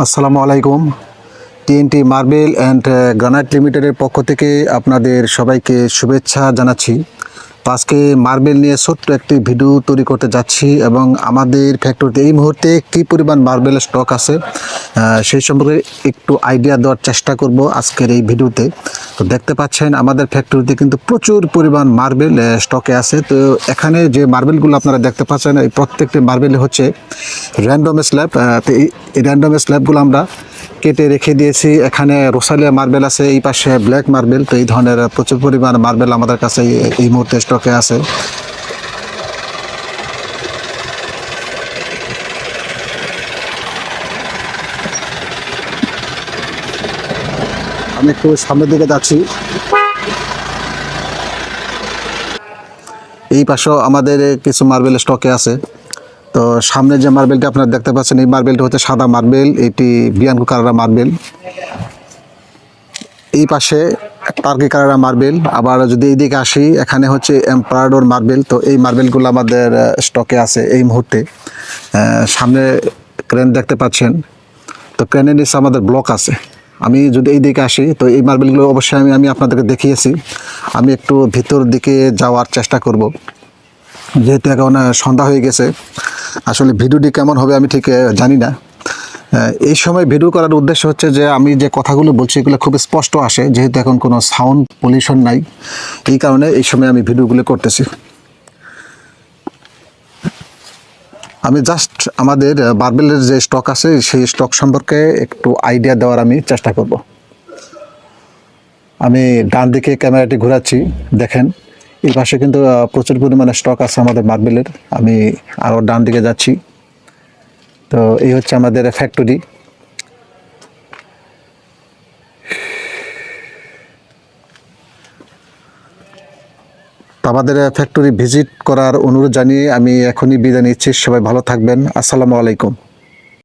আসসালামু আলাইকুম। TNT marble and granite লিমিটেডের পক্ষ থেকে আপনাদের সবাইকে শুভেচ্ছা জানাচ্ছি। তো আজকে মার্বেল নিয়ে ছোট্ট একটি ভিডিও তৈরি করতে যাচ্ছি এবং আমাদের ফ্যাক্টরিতে এই মুহূর্তে কী পরিমাণ মার্বেল স্টক আছে সেই সম্পর্কে একটু আইডিয়া দেওয়ার চেষ্টা করব আজকের এই ভিডিওতে তো। দেখতে পাচ্ছেন, আমাদের ফ্যাক্টরিতে কিন্তু প্রচুর পরিমাণ মার্বেল স্টকে আছে। তো এখানে যে মার্বেলগুলো আপনারা দেখতে পাচ্ছেন, এই প্রত্যেকটি মার্বেল হচ্ছে র্যান্ডম স্ল্যাব তো এই র্যান্ডম স্ল্যাবগুলো আমরা কেটে রেখে দিয়েছি। এখানে রোসালিয়া মার্বেল আছে, এই পাশে ব্ল্যাক মার্বেল। তো এই ধরনের প্রচুর পরিমাণ মার্বেল আমাদের কাছে এই- মুহূর্তে স্টকে আছে। আমি একটু সামনের দিকে যাচ্ছি। এই পাশেও আমাদের কিছু মার্বেল স্টকে আছে। তো সামনে যে মার্বেলটা আপনারা দেখতে পাচ্ছেন, এই মার্বেলটা হচ্ছে সাদা মার্বেল, এটি বিয়ানকো কারারা মার্বেল। এই পাশে টার্কি কারারা মার্বেল, আবার যদি এইদিকে আসি, এখানে হচ্ছে এম্পারাডোর মার্বেল। তো এই মার্বেলগুলো আমাদের স্টকে আছে এই মুহূর্তে। সামনে ক্রেন দেখতে পাচ্ছেন। তো ক্রেনের নিচে আমাদের ব্লক আছে। আমি যদি এই দিকে আসি, তো এই মার্বেলগুলো অবশ্যই আমি আমি আপনাদেরকে দেখিয়েছি। আমি একটু ভিতর দিকে যাওয়ার চেষ্টা করব। যেহেতু এখন সন্ধ্যা হয়ে গেছে আসলে ভিডিওটি কেমন হবে আমি ঠিক জানি না। এই সময় ভিডিও করার উদ্দেশ্য হচ্ছে যে আমি যে কথাগুলো বলছি এগুলো খুব স্পষ্ট আসে, যেহেতু এখন কোনো সাউন্ড পলিউশন নাই, এই কারণে এই সময় আমি ভিডিওগুলো করতেছি। আমি জাস্ট আমাদের বারবেলের যে স্টক আছে, সেই স্টক সম্পর্কে একটু আইডিয়া দেওয়ার আমি চেষ্টা করব। আমি ডান দিকে ক্যামেরাটি ঘোরাচ্ছি, দেখেন। এই পাশে কিন্তু প্রচুর পরিমাণে স্টক আছে আমাদের মার্বেলের আমি আরও ডান দিকে যাচ্ছি। তো এই হচ্ছে আমাদের ফ্যাক্টরি আমাদের ফ্যাক্টরি ভিজিট করার অনুরোধ জানিয়ে আমি এখনই বিদায় নিচ্ছি। সবাই ভালো থাকবেন। আসসালামু আলাইকুম।